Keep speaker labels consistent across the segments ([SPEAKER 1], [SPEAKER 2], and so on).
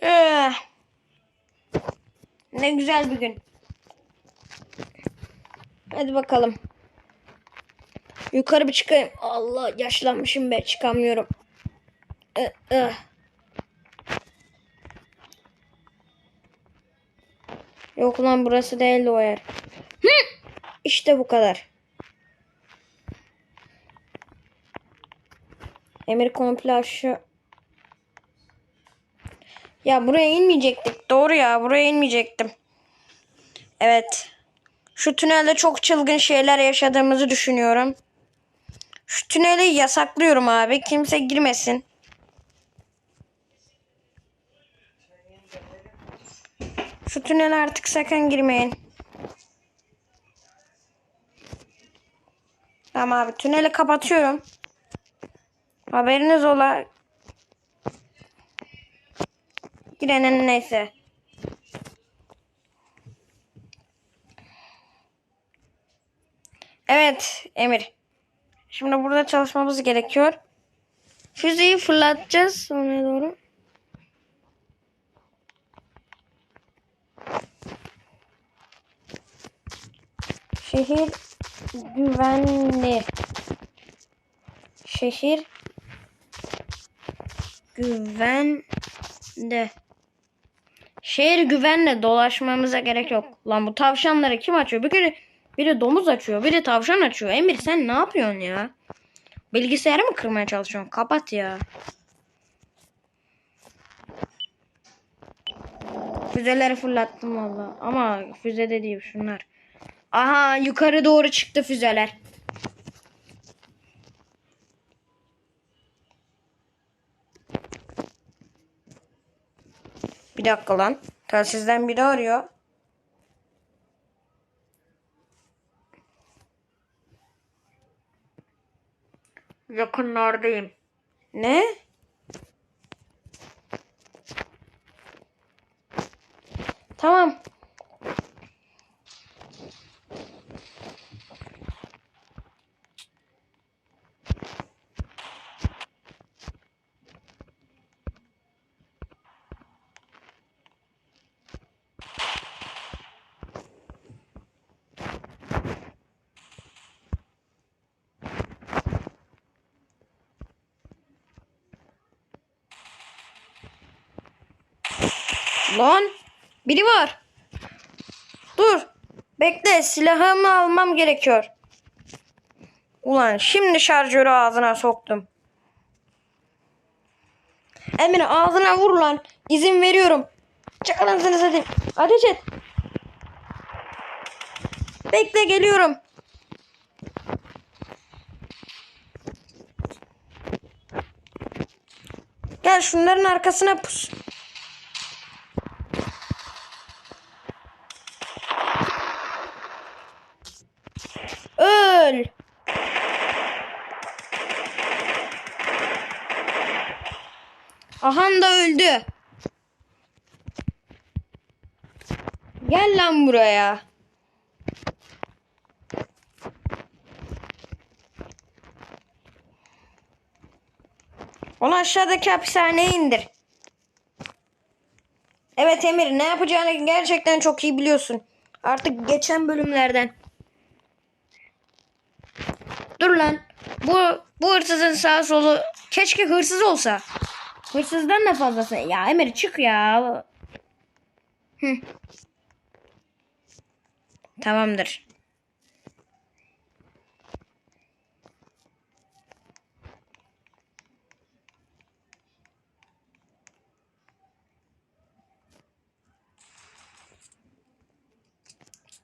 [SPEAKER 1] Eh. Ne güzel bir gün. Hadi bakalım. Yukarı bir çıkayım. Allah yaşlanmışım be çıkamıyorum. Eh, eh. Yok lan burası değildi o yer. İşte bu kadar. Emir komple aşağı. Ya buraya inmeyecektik. Doğru ya buraya inmeyecektim. Evet. Şu tünelde çok çılgın şeyler yaşadığımızı düşünüyorum. Şu tüneli yasaklıyorum abi. Kimse girmesin. Şu tünele artık sakın girmeyin. Tamam abi tüneli kapatıyorum. Haberiniz ola. Girenin neyse. Evet Emir. Şimdi burada çalışmamız gerekiyor. Füzeyi fırlatacağız oraya doğru. Şehir güvenli. Şehir güvende. Şehir güvenle dolaşmamıza gerek yok. Lan bu tavşanları kim açıyor? Bir kere biri domuz açıyor, biri tavşan açıyor. Emir sen ne yapıyorsun ya? Bilgisayarı mı kırmaya çalışıyorsun? Kapat ya. Füzeleri fırlattım valla. Ama füze de değil şunlar. Aha yukarı doğru çıktı füzeler. Bir dakika lan. Telsizden biri arıyor. Yakınlardayım. Ne? Tamam. Lan biri var. Dur. Bekle silahımı almam gerekiyor. Ulan şimdi şarjörü ağzına soktum. Emre ağzına vur lan. İzin veriyorum. Çık anasını satayım. Ateş et. Bekle geliyorum. Gel şunların arkasına pus. Öl. Ahan da öldü. Gel lan buraya. Onu aşağıdaki hapishaneye indir. Evet Emir ne yapacağını gerçekten çok iyi biliyorsun. Artık geçen bölümlerden. Dur lan. Bu bu hırsızın sağ solu keşke hırsız olsa. Hırsızdan da fazlası. Ya Emir çık ya. Hı. Tamamdır.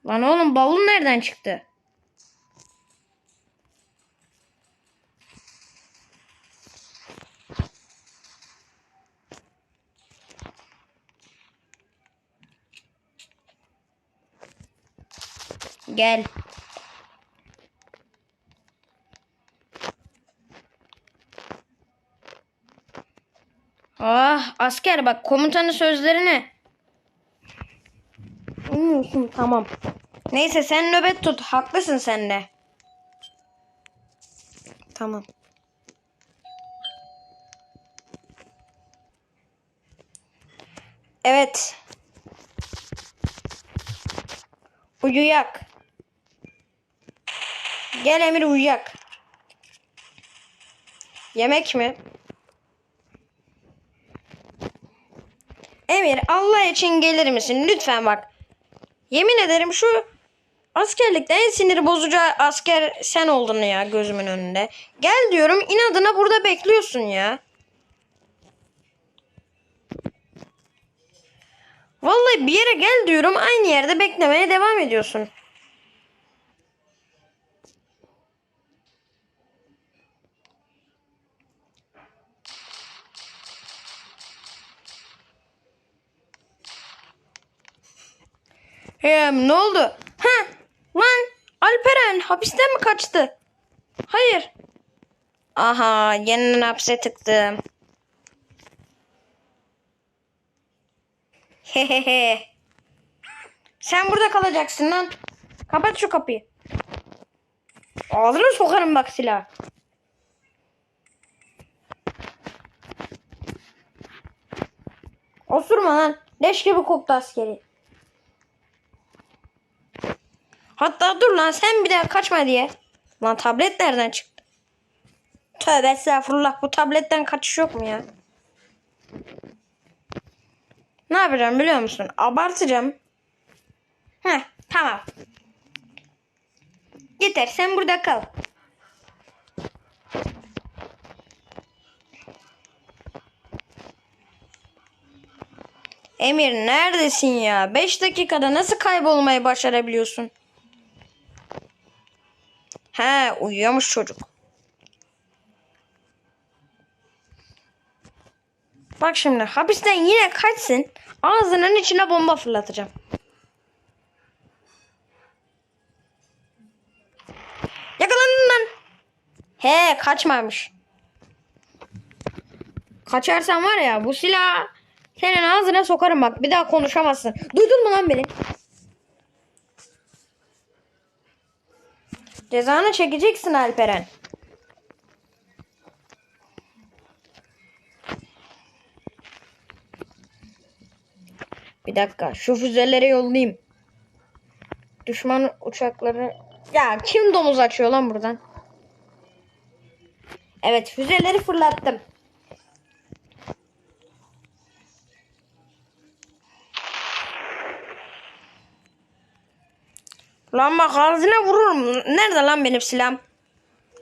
[SPEAKER 1] Lan oğlum bavul nereden çıktı? Gel. Ah asker bak komutanın sözlerini. Bilmiyorsun tamam. Neyse sen nöbet tut. Haklısın sen de. Tamam. Evet. Uyuyak. Gel Emir uyuyak. Yemek mi? Emir Allah için gelir misin? Lütfen bak. Yemin ederim şu askerlikte en sinir bozucu asker sen oldun ya gözümün önünde. Gel diyorum inadına burada bekliyorsun ya. Vallahi bir yere gel diyorum aynı yerde beklemeye devam ediyorsun. Hem ne oldu? Ha lan Alperen hapisten mi kaçtı? Hayır. Aha yeniden hapse tıktım. Hehehe. Sen burada kalacaksın lan. Kapat şu kapıyı. Ağzına sokarım bak silah. Osurma lan. Leş gibi koktu askeri. Hatta dur lan sen bir daha kaçma diye. Lan tablet nereden çıktı? Tövbe estağfurullah bu tabletten kaçış yok mu ya? Ne yapacağım biliyor musun? Abartacağım. Heh tamam. Yeter sen burada kal. Emir neredesin ya? 5 dakikada nasıl kaybolmayı başarabiliyorsun? He uyuyormuş çocuk. Bak şimdi hapisten yine kaçsın. Ağzının içine bomba fırlatacağım. Yakalandın lan. He kaçmamış. Kaçarsan var ya bu silah senin ağzına sokarım bak. Bir daha konuşamazsın. Duydun mu lan beni? Cezanı çekeceksin Alperen. Bir dakika şu füzeleri yollayayım. Düşman uçakları... Ya kim domuz açıyor lan buradan? Evet füzeleri fırlattım. Lan bak ağzına vururum. Nerede lan benim silahım?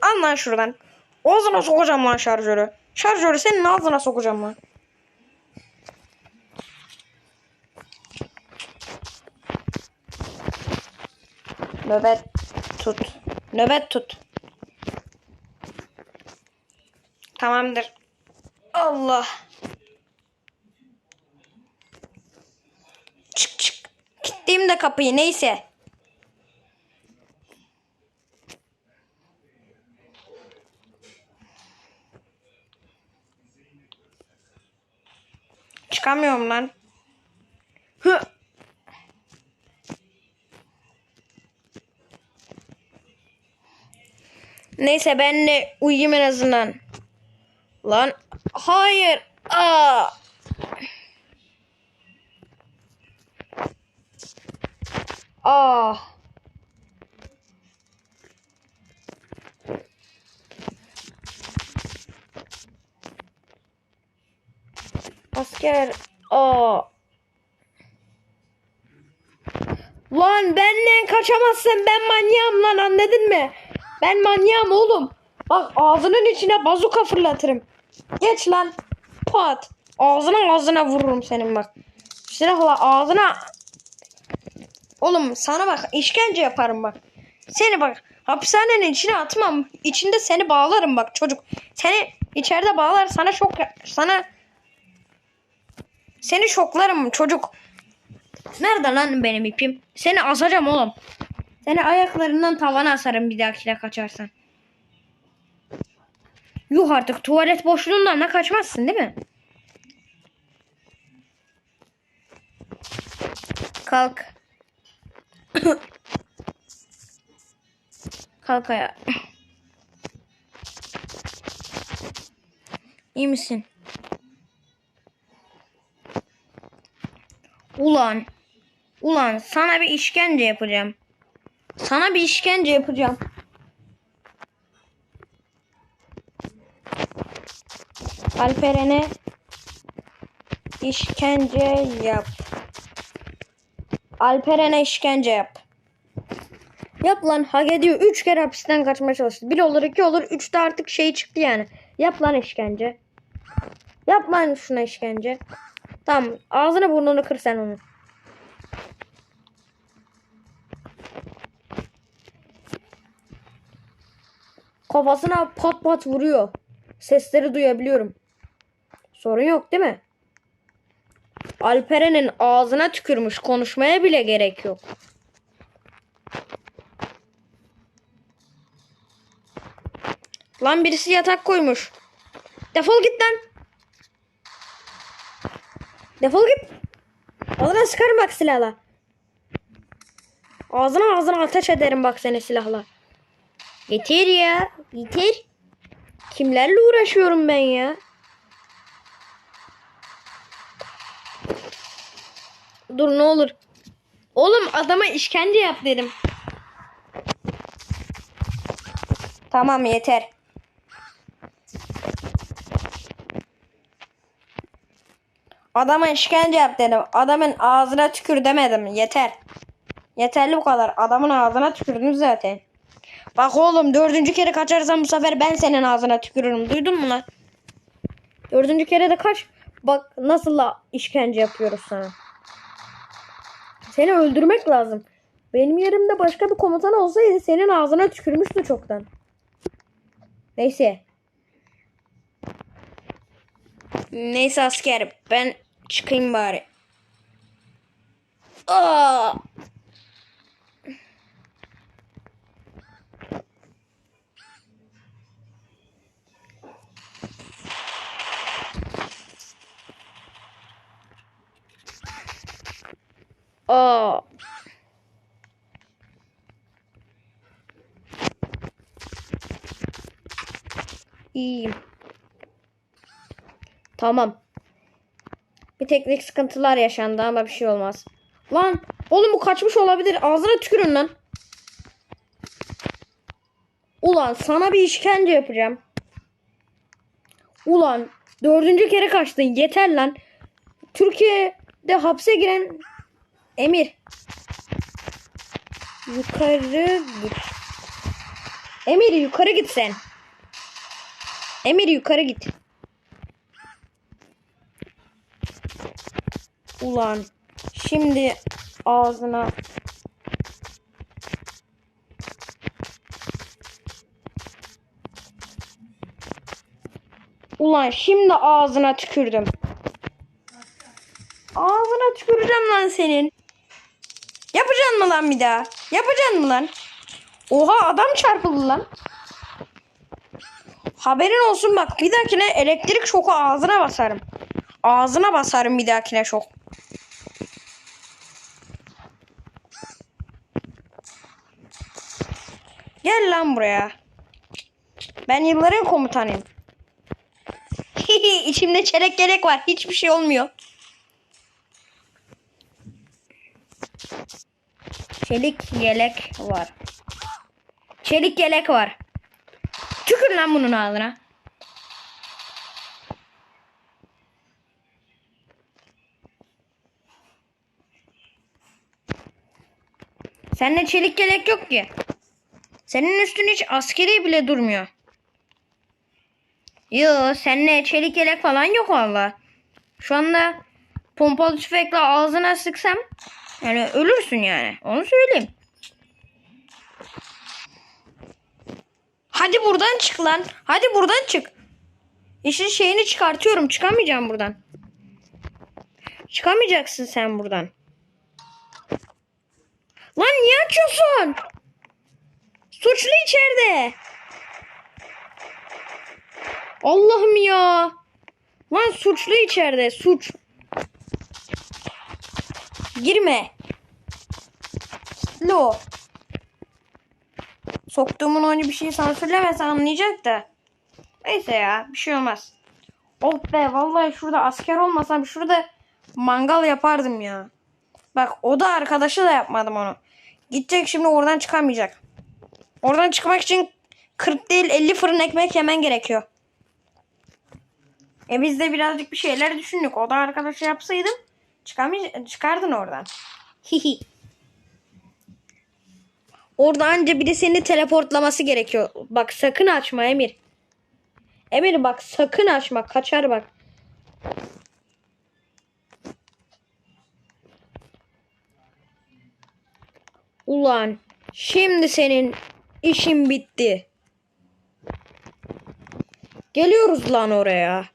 [SPEAKER 1] Al lan şuradan. Ağzına sokacağım lan şarjörü. Şarjörü senin ağzına sokacağım lan. Nöbet tut. Nöbet tut. Tamamdır. Allah. Çık çık. Kilitleyeyim de kapıyı neyse. Çıkamıyorum lan. Hı. Neyse ben de uyuyayım en azından. Lan hayır. Aa. Aa. Asker. Aa. Lan benden kaçamazsın. Ben manyağım lan anladın mı? Ben manyağım oğlum. Bak ağzının içine bazuka fırlatırım. Geç lan. Pat. Ağzına ağzına vururum senin bak. Silahla ağzına. Oğlum sana bak işkence yaparım bak. Seni bak hapishanenin içine atmam. İçinde seni bağlarım bak çocuk. Seni içeride bağlar sana şok sana seni şoklarım çocuk. Nerede lan benim ipim? Seni asacağım oğlum. Seni ayaklarından tavana asarım bir dahakine kaçarsan. Yuh artık tuvalet boşluğundan da kaçmazsın değil mi? Kalk. Kalk ayağa. İyi misin? Ulan. Ulan sana bir işkence yapacağım. Sana bir işkence yapacağım. Alperen'e işkence yap. Alperen'e işkence yap. Yap lan hak ediyor. Üç kere hapisten kaçmaya çalıştı. Bir olur iki olur. Üçte artık şey çıktı yani. Yap lan işkence. Yap lan şuna işkence. Tamam ağzını burnunu kır sen onu. Kafasına pat pat vuruyor. Sesleri duyabiliyorum. Sorun yok değil mi? Alperen'in ağzına tükürmüş. Konuşmaya bile gerek yok. Lan birisi yatak koymuş. Defol git lan. Defol git. Ağzına sıkarım bak silahla. Ağzına ağzına ateş ederim bak seni silahla. Yeter ya. Yeter. Kimlerle uğraşıyorum ben ya? Dur ne olur. Oğlum adama işkence yap dedim. Tamam yeter. Adama işkence yap dedim. Adamın ağzına tükür demedim. Yeter. Yeterli bu kadar. Adamın ağzına tükürdüm zaten. Bak oğlum dördüncü kere kaçarsan bu sefer ben senin ağzına tükürürüm. Duydun mu lan? Dördüncü kere de kaç. Bak nasıl işkence yapıyoruz sana. Seni öldürmek lazım. Benim yerimde başka bir komutan olsaydı senin ağzına tükürmüştü çoktan. Neyse. Neyse asker ben çıkayım bari. Aa! Aa. İyiyim. Tamam. Bir teknik sıkıntılar yaşandı ama bir şey olmaz. Lan oğlum bu kaçmış olabilir. Ağzına tükürün lan. Ulan sana bir işkence yapacağım. Ulan dördüncü kere kaçtın. Yeter lan. Türkiye'de hapse giren Emir. Yukarı git. Emir yukarı git sen. Emir yukarı git. Ulan şimdi ağzına Ulan şimdi ağzına tükürdüm. Ağzına tüküreceğim lan senin. Yapacaksın mı lan bir daha? Yapacaksın mı lan? Oha adam çarpıldı lan. Haberin olsun bak bir dahakine elektrik şoku ağzına basarım. Ağzına basarım bir dahakine şok. Gel lan buraya. Ben yılların komutanıyım. İçimde çelik gerek var. Hiçbir şey olmuyor. Çelik yelek var. Çelik yelek var. Tükür lan bunun ağzına. Sende çelik yelek yok ki. Senin üstün hiç askeri bile durmuyor. Yo seninle çelik yelek falan yok valla. Şu anda pompalı tüfekle ağzına sıksam yani ölürsün yani. Onu söyleyeyim. Hadi buradan çık lan. Hadi buradan çık. İşin şeyini çıkartıyorum. Çıkamayacağım buradan. Çıkamayacaksın sen buradan. Lan niye açıyorsun? Suçlu içeride. Allah'ım ya. Lan suçlu içeride. Suç. Girme. Lo. Soktuğumun oyunu bir şey sansürlemese anlayacak da. Neyse ya bir şey olmaz. Oh be vallahi şurada asker olmasam şurada mangal yapardım ya. Bak o da arkadaşı da yapmadım onu. Gidecek şimdi oradan çıkamayacak. Oradan çıkmak için 40 değil 50 fırın ekmek yemen gerekiyor. E biz de birazcık bir şeyler düşündük. O da arkadaşı yapsaydım çıkamay çıkardın oradan. Hihi. Orada anca bir de seni teleportlaması gerekiyor. Bak sakın açma Emir. Emir bak sakın açma. Kaçar bak. Ulan şimdi senin işin bitti. Geliyoruz lan oraya.